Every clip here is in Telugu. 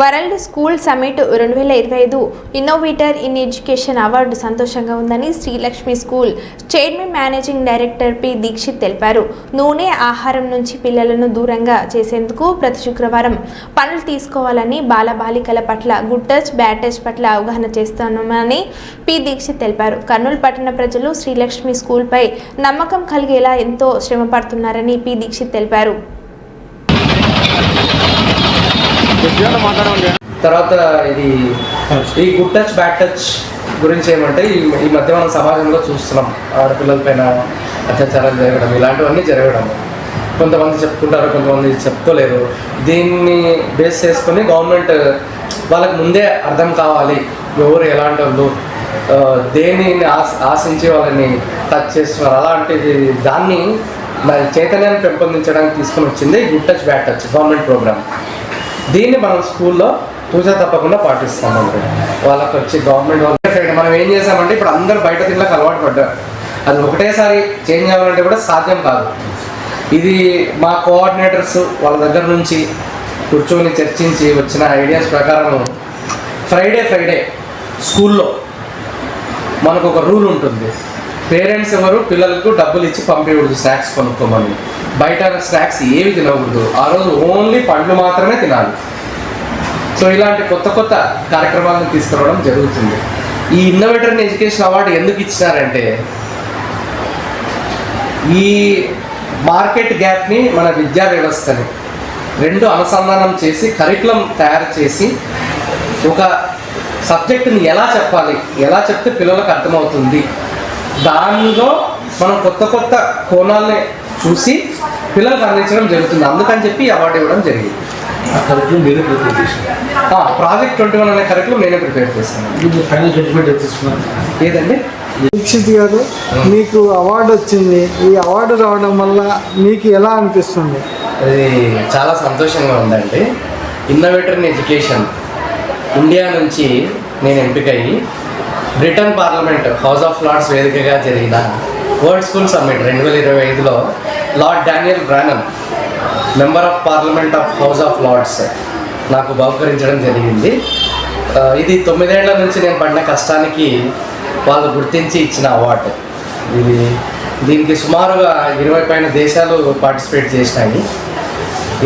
వరల్డ్ స్కూల్ సమిట్ రెండు వేల ఇరవై ఐదు ఇన్నోవేటర్ ఇన్ ఎడ్యుకేషన్ అవార్డు సంతోషంగా ఉందని Srilakshmi school chairman managing director P Dikshit తెలిపారు. నూనె ఆహారం నుంచి పిల్లలను దూరంగా చేసేందుకు ప్రతి శుక్రవారం పనులు తీసుకోవాలని బాలబాలికల పట్ల గుడ్ టచ్ బ్యాడ్ టచ్ పట్ల అవగాహన చేస్తున్నామని పి దీక్షిత్ తెలిపారు. కర్నూలు పట్టణ ప్రజలు శ్రీలక్ష్మి స్కూల్పై నమ్మకం కలిగేలా ఎంతో శ్రమ పడుతున్నారని పి దీక్షిత్ తెలిపారు. తర్వాత ఇది ఈ గుడ్ టచ్ బ్యాడ్ టచ్ గురించి ఏమంటే ఈ ఈ మధ్య మనం సమాజంలో చూస్తున్నాం. ఆడపిల్లల పైన అత్యాచారాలు జరగడం ఇలాంటివన్నీ జరగడం. కొంతమంది చెప్పుకుంటారు కొంతమంది చెప్పుకోలేరు దీన్ని బేస్ చేసుకొని గవర్నమెంట్ వాళ్ళకి ముందే అర్థం కావాలి. ఎవరు ఎలాంటి వాళ్ళు దేనిని ఆశ ఆశించి వాళ్ళని టచ్ చేస్తున్నారు. అలాంటిది దాన్ని మరి చైతన్యాన్ని పెంపొందించడానికి తీసుకొని వచ్చింది good touch bad touch government program దీన్ని మనం స్కూల్లో పూజ తప్పకుండా పాటిస్తామండి. వాళ్ళకి వచ్చి గవర్నమెంట్ వాళ్ళ మనం ఏం చేసామంటే ఇప్పుడు అందరూ బయట తిండ్లకు అలవాటు పడ్డారు. అది ఒకటేసారి చేంజ్ అవ్వాలంటే కూడా సాధ్యం కాదు. ఇది మా కోఆర్డినేటర్స్ వాళ్ళ దగ్గర నుంచి కూర్చొని చర్చించి వచ్చిన ఐడియాస్ ప్రకారం ఫ్రైడే ఫ్రైడే స్కూల్లో మనకు ఒక రూల్ ఉంటుంది. పేరెంట్స్ ఎవరు? పిల్లలకు డబ్బులు ఇచ్చి పంపించకూడదు స్నాక్స్ కొనుక్కోమని. బయట స్నాక్స్ ఏవి తినకూడదు. ఆ రోజు ఓన్లీ పండ్లు మాత్రమే తినాలి. సో ఇలాంటి కొత్త కొత్త కార్యక్రమాలను తీసుకురావడం జరుగుతుంది. ఈ ఇన్నోవేటర్ ఎడ్యుకేషన్ అవార్డు ఎందుకు ఇచ్చినారంటే ఈ మార్కెట్ గ్యాప్ని మన విద్యా వ్యవస్థని రెండు అనుసంధానం చేసి కరికులం తయారు చేసి ఒక సబ్జెక్టుని ఎలా చెప్పాలి ఎలా చెప్తే పిల్లలకు అర్థమవుతుంది దానిలో మనం కొత్త కొత్త కోణాలని చూసి పిల్లలకు అందించడం జరుగుతుంది. అందుకని చెప్పి అవార్డు ఇవ్వడం జరిగింది. ఆ కరికులం మీరే ప్రిపేర్ చేశారు. ప్రాజెక్ట్ ట్వంటీ వన్ అనే కరికులం నేనే ప్రిపేర్ చేస్తాను ఫైనల్ జడ్జిమెంట్ ఏదండి? దీక్షిత్ గారు మీకు అవార్డు వచ్చింది. ఈ అవార్డు రావడం వల్ల మీకు ఎలా అనిపిస్తుంది? అది చాలా సంతోషంగా ఉందండి. ఇన్నోవేటర్ ఇన్ ఎడ్యుకేషన్ ఇండియా నుంచి నేను ఎంపికయ్యి Britain parliament house of Lords వేదికగా జరిగిన వరల్డ్ స్కూల్ సమ్మిట్ రెండు వేల ఇరవై ఐదులో Lord Daniel Brennan member of parliament of house of Lords నాకు బహుకరించడం జరిగింది. ఇది తొమ్మిదేళ్ళ నుంచి నేను పడిన కష్టానికి వాళ్ళు గుర్తించి ఇచ్చిన అవార్డు. ఇది దీనికి సుమారుగా ఇరవై పైన దేశాలు పార్టిసిపేట్ చేసినాయి.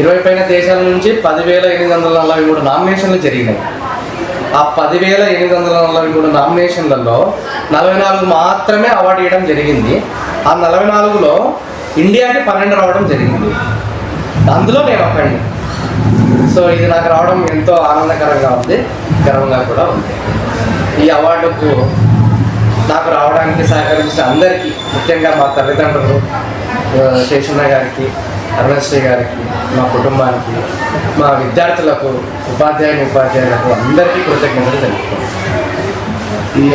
ఇరవై పైన దేశాల నుంచి పదివేల ఎనిమిది వందల నలభై మూడు నామినేషన్లు జరిగినాయి. ఆ పదివేల ఎనిమిది వందల నలభై మూడు నామినేషన్లలో నలభై నాలుగు మాత్రమే అవార్డు ఇవ్వడం జరిగింది. ఆ నలభై నాలుగులో ఇండియాకి పన్నెండు రావడం జరిగింది. అందులో నేను ఒకండి సో ఇది నాకు రావడం ఎంతో ఆనందకరంగా ఉంది గర్వంగా కూడా ఉంది. ఈ అవార్డుకు నాకు రావడానికి సహకరించిన అందరికీ ముఖ్యంగా మా తల్లిదండ్రులు శేషన్న గారికి అరుణశ్రీ గారికి మా కుటుంబానికి మా విద్యార్థులకు ఉపాధ్యాయుని ఉపాధ్యాయులకు అందరికీ కృతజ్ఞతలు తెలుపుతున్నాను ఈ